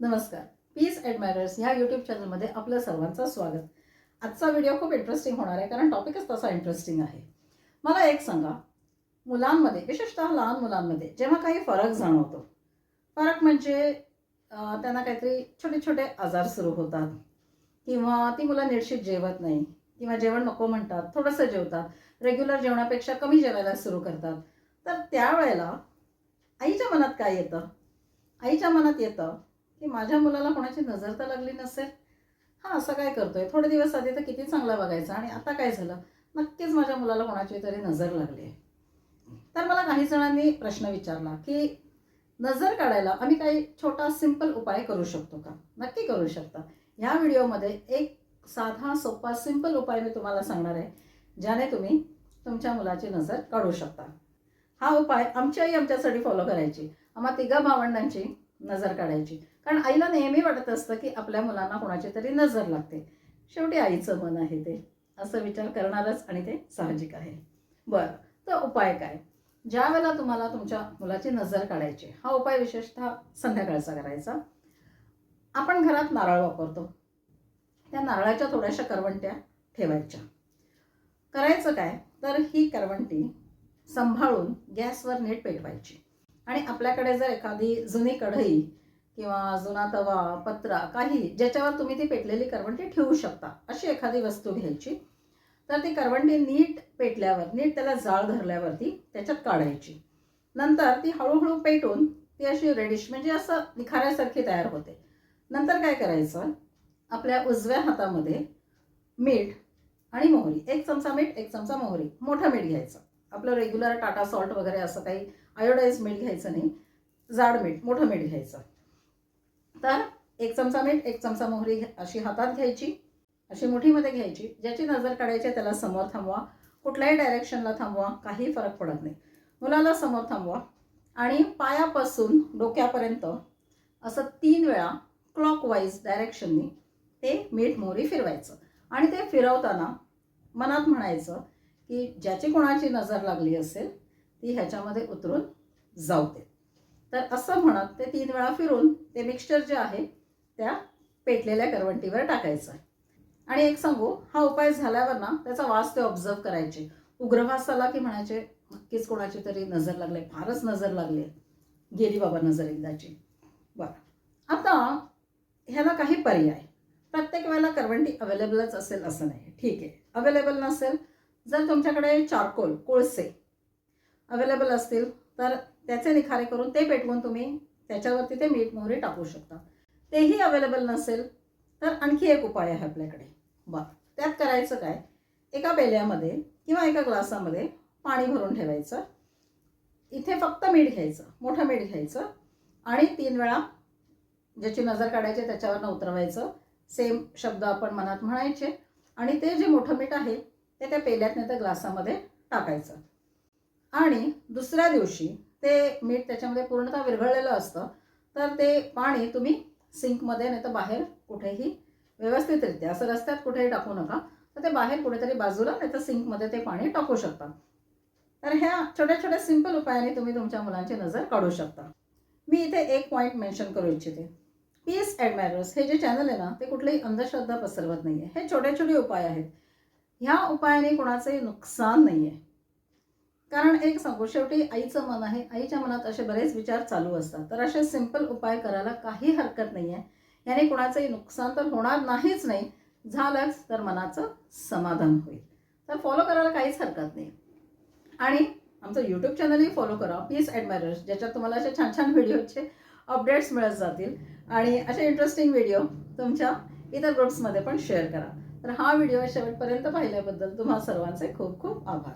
नमस्कार. पीस ॲडमायरर्स ह्या यूट्यूब चॅनलमध्ये आपलं सर्वांचं स्वागत. आजचा व्हिडिओ खूप इंटरेस्टिंग होणार आहे कारण टॉपिकच तसा इंटरेस्टिंग आहे. मला एक सांगा मुलांमध्ये विशेषतः लहान मुलांमध्ये जेव्हा काही फरक जाणवतो फरक म्हणजे त्यांना काहीतरी छोटे छोटे आजार सुरू होतात किंवा ती मुलं नीटशीत जेवत नाही किंवा जेवण नको म्हणतात थोडंसं जेवतात रेग्युलर जेवणापेक्षा कमी जेवायला सुरू करतात तर त्यावेळेला आईच्या मनात काय येतं? आईच्या मनात येतं की माझ्या मुलाला कोणाची नजर तर लागली नसेल? हा असं काय करतोय? थोडे दिवस आधी तर किती चांगला बघायचा आणि आता काय झालं? नक्कीच माझ्या मुलाला कोणाची तरी नजर लागली आहे. तर मला काही जणांनी प्रश्न विचारला की नजर काढायला आम्ही काही छोटा सिंपल उपाय करू शकतो का? नक्की करू शकता. ह्या व्हिडिओमध्ये एक साधा सोपा सिंपल उपाय मी तुम्हाला सांगणार आहे ज्याने तुम्ही तुमच्या मुलाची नजर काढू शकता. हा उपाय आमची आई आमच्यासाठी फॉलो करायची. आम्हा तिघा भावंडांची नजर काढायची. कारण आईला नेहमी वाटत असतं की आपल्या मुलांना कोणाची तरी नजर लागते. शेवटी आईचं मन आहे ते. असं विचार करणारच आणि ते साहजिक आहे. बरं तर उपाय काय? ज्या वेळेला तुम्हाला तुमच्या मुलाची नजर काढायची हा उपाय विशेषतः संध्याकाळचा करायचा. आपण घरात नारळ वापरतो. त्या नारळाच्या थोड्याशा करवंट्या ठेवायच्या. करायचं काय? तर ही करवंटी सांभाळून गॅसवर नीट पेटवायची. आणि आपल्याकडे जर एखादी जुनी कढई किंवा जुना तवा पत्रा काही ज्याच्यावर तुम्ही ती पेटलेली करवंटी ठेवू शकता अशी एखादी वस्तू घ्यायची. तर ती करवंटी नीट पेटल्यावर नीट त्याला जाळ धरल्यावरती त्याच्यात काढायची. नंतर ती हळूहळू पेटून ती अशी रेडिश म्हणजे असं निखाऱ्यासारखी तयार होते. नंतर काय करायचं? आपल्या उजव्या हातामध्ये मीठ आणि मोहरी एक चमचा मीठ एक चमचा मोहरी मोठं मीठ घ्यायचं. आपलं रेग्युलर टाटा सॉल्ट वगैरे असं काही आयोडाईज मीठ घ्यायचं नाही. जाड मीठ मोठं मीठ घ्यायचं. तर एक चमचा मीठ एक चमचा मोहरी अशी हातात घ्यायची अशी मुठीमध्ये घ्यायची ज्याची नजर काढायची त्याला समोर थांबवा. कुठल्याही डायरेक्शनला थांबवा काही फरक पडत नाही. मुलाला समोर थांबवा. आणि पायापासून डोक्यापर्यंत असं तीन वेळा क्लॉकवाईज डायरेक्शननी ते मीठ मोहरी फिरवायचं. आणि ते फिरवताना मनात म्हणायचं की ज्याची कोणाची नजर लागली असेल ती ह्याच्यामध्ये उतरून जाऊ दे तर असं म्हणत ते तीन वेळा फिरून ते मिक्सचर जे आहे त्या पेटलेल्या करवंटीवर टाकायचं. आहे आणि एक सांगू हा उपाय झाल्यावर ना त्याचा वास ते ऑब्झर्व करायचे. उग्रवास आला की म्हणायचे नक्कीच कोणाची तरी नजर लागली फारच नजर लागली. गेली बाबा नजर एकदाची. बरं. आता ह्याला काही पर्याय. प्रत्येक वेळेला करवंटी अवेलेबलच असेल असं नाही. ठीक आहे. अवेलेबल नसेल जर तुमच्याकडे चारकोल कोळसे अवेलेबल असतील तर त्याचे निखारे करून ते पेटवून तुम्ही त्याच्यावरती ते मीठ मोहरी टाकू शकता. तेही अवेलेबल नसेल तर आणखी एक उपाय आहे आपल्याकडे. बरं त्यात करायचं काय? एका पेल्यामध्ये किंवा एका ग्लासामध्ये पाणी भरून ठेवायचं. इथे फक्त मीठ घ्यायचं मोठं मीठ घ्यायचं आणि तीन वेळा ज्याची नजर काढायची त्याच्यावरनं उतरवायचं. सेम शब्द आपण मनात म्हणायचे. आणि ते जे मोठं मीठ आहे ते त्या पेल्यात नाही तर ग्लासामध्ये टाकायचं. आणि दुसऱ्या दिवशी ते मीठ त्याच्यामध्ये पूर्णतः विरघळलेलं असतं तर ते पाणी तुम्ही सिंकमध्ये नाही तर बाहेर कुठेही व्यवस्थितरित्या असं रस्त्यात कुठेही टाकू नका तर ते बाहेर कुठेतरी बाजूला नाही तर सिंकमध्ये ते पाणी टाकू शकता. तर ह्या छोट्या छोट्या सिंपल उपायाने तुम्ही तुमच्या मुलांची नजर काढू शकता. मी इथे एक पॉईंट मेन्शन करू इच्छिते. पीएस ॲडमायरर्स हे जे चॅनल आहे ना ते कुठलीही अंधश्रद्धा पसरवत नाही आहे हे छोटे छोटे उपाय आहेत. ह्या उपायाने कोणाचंही नुकसान नाही आहे कारण एक सांगू शेवटी आईचं मन आहे. आईच्या मनात असे बरेच विचार चालू असतात. तर असे सिंपल उपाय करायला काही हरकत नाही आहे याने कोणाचंही नुकसान तर होणार नाहीच नाही. झालंच तर मनाचं समाधान होईल. तर फॉलो करायला काहीच हरकत नाही. आणि आमचं यूट्यूब चॅनलही फॉलो करा. पीस ॲडमायरर्स ज्याच्यात तुम्हाला असे छान छान व्हिडिओचे अपडेट्स मिळत जातील. आणि असे इंटरेस्टिंग व्हिडिओ तुमच्या इतर ग्रुप्समध्ये पण शेअर करा. तर हा व्हिडिओ शेवटपर्यंत पाहिल्याबद्दल तुम्हा सर्वांचे खूप खूप आभार.